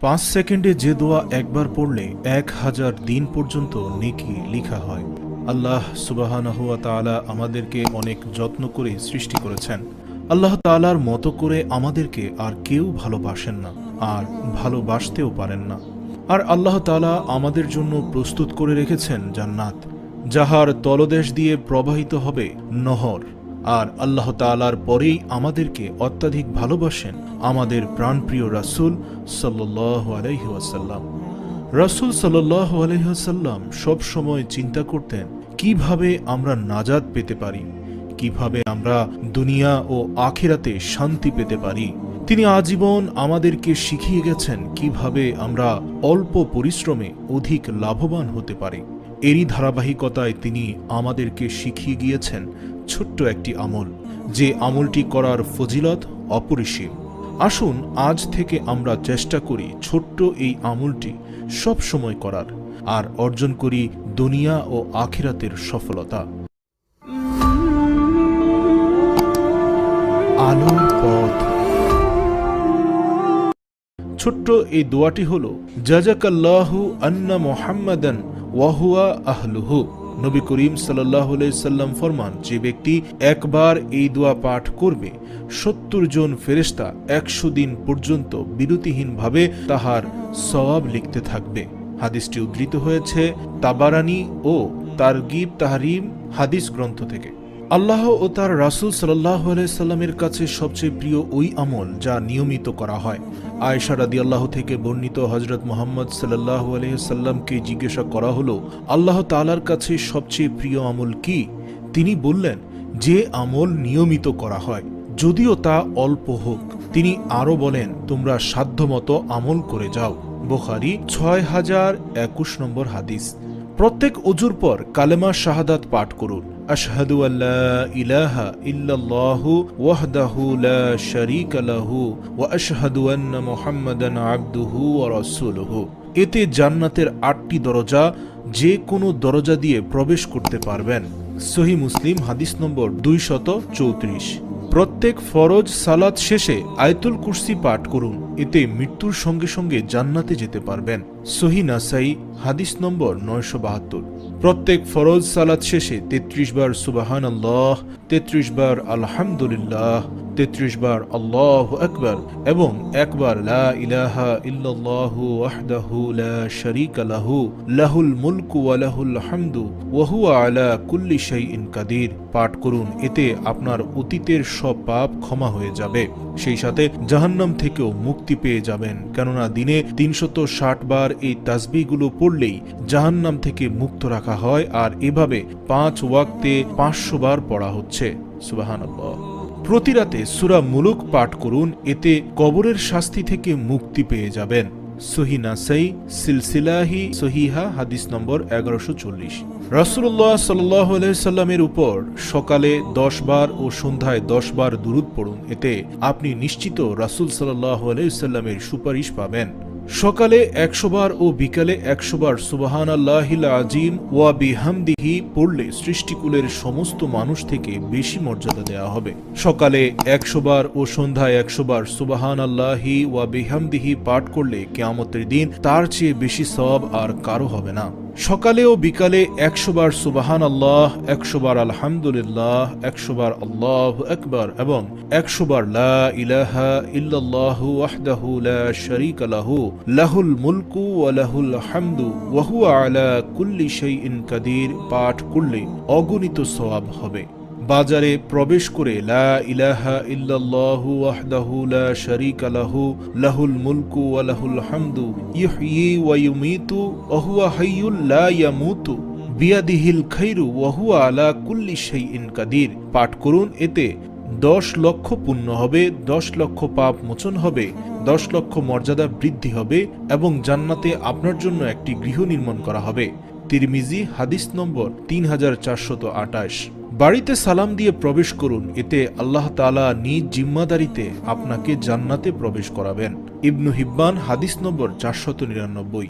পাঁচ সেকেন্ডে যে দোয়া একবার পড়লে এক হাজার দিন পর্যন্ত নেকি লিখা হয়। আল্লাহ তাআলা আমাদেরকে অনেক যত্ন করে সৃষ্টি করেছেন। আল্লাহ তালার মতো করে আমাদেরকে আর কেউ ভালোবাসেন না, আর ভালোবাসতেও পারেন না। আর আল্লাহ তালা আমাদের জন্য প্রস্তুত করে রেখেছেন জান্নাত, যাহার তলদেশ দিয়ে প্রবাহিত হবে নহর। আর আল্লাহ তাআলার পরেই আমাদেরকে অত্যাধিক ভালোবাসেন আমাদের প্রাণপ্রিয় রাসূল সাল্লাল্লাহু আলাইহি ওয়াসাল্লাম। রাসূল সাল্লাল্লাহু আলাইহি সব সময় চিন্তা করতেন, কীভাবে আমরা নাজাত পেতে পারি? কীভাবে আমরা দুনিয়া ও আখিরাতে শান্তি পেতে পারি? তিনি আজীবন আমাদেরকে শিখিয়ে গেছেন কীভাবে আমরা অল্প পরিশ্রমে অধিক লাভবান হতে পারি। এরই ধারাবাহিকতায় তিনি আমাদেরকে শিখিয়ে গিয়েছেন ছোট্ট একটি আমল, যে আমলটি করার ফজিলত অপরিসীম। আসুন, আজ থেকে আমরা চেষ্টা করি ছোট্ট এই আমলটি সব সময় করার, আর অর্জন করি দুনিয়া ও আখিরাতের সফলতা। ছোট্ট এই দোয়াটি হল, জাজাকাল্লাহু আন্না মোহাম্মদান ওয়াহুয়া আহলুহু। নবী করিম সাল্লাহ সাল্লাম ফরমান, যে ব্যক্তি একবার এই দোয়া পাঠ করবে, সত্তর জন ফেরেস্তা একশো দিন পর্যন্ত বিরতিহীনভাবে তাহার সওয়াব লিখতে থাকবে। হাদিসটি উদ্ধৃত হয়েছে তাবারানি ও তারগিব তাহারিম হাদিস গ্রন্থ থেকে। আল্লাহ ও তার রাসুল সাল্লাহ সাল্লামের কাছে সবচেয়ে প্রিয় ওই আমল যা নিয়মিত করা হয়। আয়েশা রাদি আল্লাহ থেকে বর্ণিত হজরত মোহাম্মদ সাল্লাহ সাল্লামকে জিজ্ঞাসা করা হলো, আল্লাহ তালার কাছে সবচেয়ে প্রিয় আমল কি? তিনি বললেন, যে আমল নিয়মিত করা হয়, যদিও তা অল্প হোক। তিনি আরও বলেন, তোমরা সাধ্যমতো আমল করে যাও। বোখারি ছয় হাজার একুশ নম্বর হাদিস। প্রত্যেক অজুর পর কালেমা শাহাদাত পাঠ করুন। আশহাদু ইলাহা ইল্লাল্লাহু ওয়াহদাহু লা শারীকা লাহু ওয়া আশহাদু আন্না মুহাম্মাদান আবদুহু এতে জান্নাতের আটটি দরজা যে কোনো দরজা দিয়ে প্রবেশ করতে পারবেন। সহি মুসলিম হাদিস নম্বর দুইশত চৌত্রিশ। প্রত্যেক ফরজ সালাত শেষে আয়তুল কুরসি পাঠ করুন। এতে মৃত্যুর সঙ্গে সঙ্গে জান্নাতে যেতে পারবেন। সহি নাসাই হাদিস নম্বর নয়শো বাহাত্তর। প্রত্যেক ফরজ সালাত শেষে তেত্রিশ বার সুবাহান আল্লাহ তেত্রিশ বার আলহামদুলিল্লাহ তেত্রিশ বার আল্লাহ আকবার এবং একবার লা ইলাহা ইল্লাল্লাহু ওয়াহদাহু লা শারীকা লাহু, লাহুল মুলকু ওয়া লাহুল হামদু, ওয়া হুয়া আলা কুল্লি শাইইন কাদির। পাঠ করুন, এতে আপনার অতীতের সব পাপ ক্ষমা হয়ে যাবে। সেই সাথে জাহান্নাম থেকেও মুক্তি পেয়ে যাবেন। কেননা দিনে তিনশত ষাট বার এই তাসবিগুলো পড়লেই জাহান্নাম থেকে মুক্ত রাখা হয়, আর এভাবে পাঁচ ওয়াক্তে পাঁচশো বার পড়া হচ্ছে। সুবাহানাল্লাহ। প্রতি রাতে সুরা মুলুক পাঠ করুন, এতে কবরের শাস্তি থেকে মুক্তি পেয়ে যাবেন। সহি নাসাই, সিলসিলাহি সহিহা, হাদিস নম্বর এগারোশো চল্লিশ। রাসুল্লাহ সাল্লাহ সাল্লামের উপর সকালে দশ বার ও সন্ধ্যায় দশ বার দুরুদ পড়ুন, এতে আপনি নিশ্চিত রাসুল সাল্লাহ সাল্লামের সুপারিশ পাবেন। সকালে একশোবার ও বিকালে একশোবার সুবাহান আল্লাহিল আজিম ওয়া বিহামদিহি পড়লে সৃষ্টিকুলের সমস্ত মানুষ থেকে বেশি মর্যাদা দেয়া হবে। সকালে একশোবার ও সন্ধ্যায় একশোবার সুবাহান আল্লাহি ওয়া বিহামদিহি পাঠ করলে কেয়ামতের দিন তার চেয়ে বেশি সব আর কারও হবে না। সকালে ও বিকালে একশোবার সুবাহান আল্লাহ একশোবার আলহামদুলিল্লাহ একশো বার আল্লাহ একবার এবং একশোবার লা ইলাহা ইল্লাল্লাহু ওয়াহদাহু লা লাহুল মুলকু ওয়া লাহুল হামদু ওয়া হুয়া আলা কুল্লি শাইইন কাদির, পাঠ করলে অগণিত সওয়াব হবে। বাজারে প্রবেশ করে, লা ইলাহা ইল্লাল্লাহু ওয়াহদাহু লা শারীকা লাহু, লাহুল মুলকু ওয়া লাহুল হামদু ইহয়ি ওয়া ইউমীতু ওয়া হুয়া হাইয়ুল লা ইয়ামুতু বিয়াদিহিল খাইরু ওয়া হুয়া আলা কুল্লি শাইইন কাদির। পাঠ করুন এতে, দশ লক্ষ পুণ্য হবে, দশ লক্ষ পাপ মোচন হবে, দশ লক্ষ মর্যাদা বৃদ্ধি হবে এবং জান্নাতে আপনার জন্য একটি গৃহ নির্মাণ করা হবে। তিরমিজি, হাদিস নম্বর তিন হাজার চারশত আটাশ। বাড়িতে সালাম দিয়ে প্রবেশ করুন, এতে আল্লাহ তালা নিজ জিম্মাদারিতে আপনাকে জান্নাতে প্রবেশ করাবেন। ইবনু হিব্বান, হাদিস নম্বর চারশত নিরানব্বই।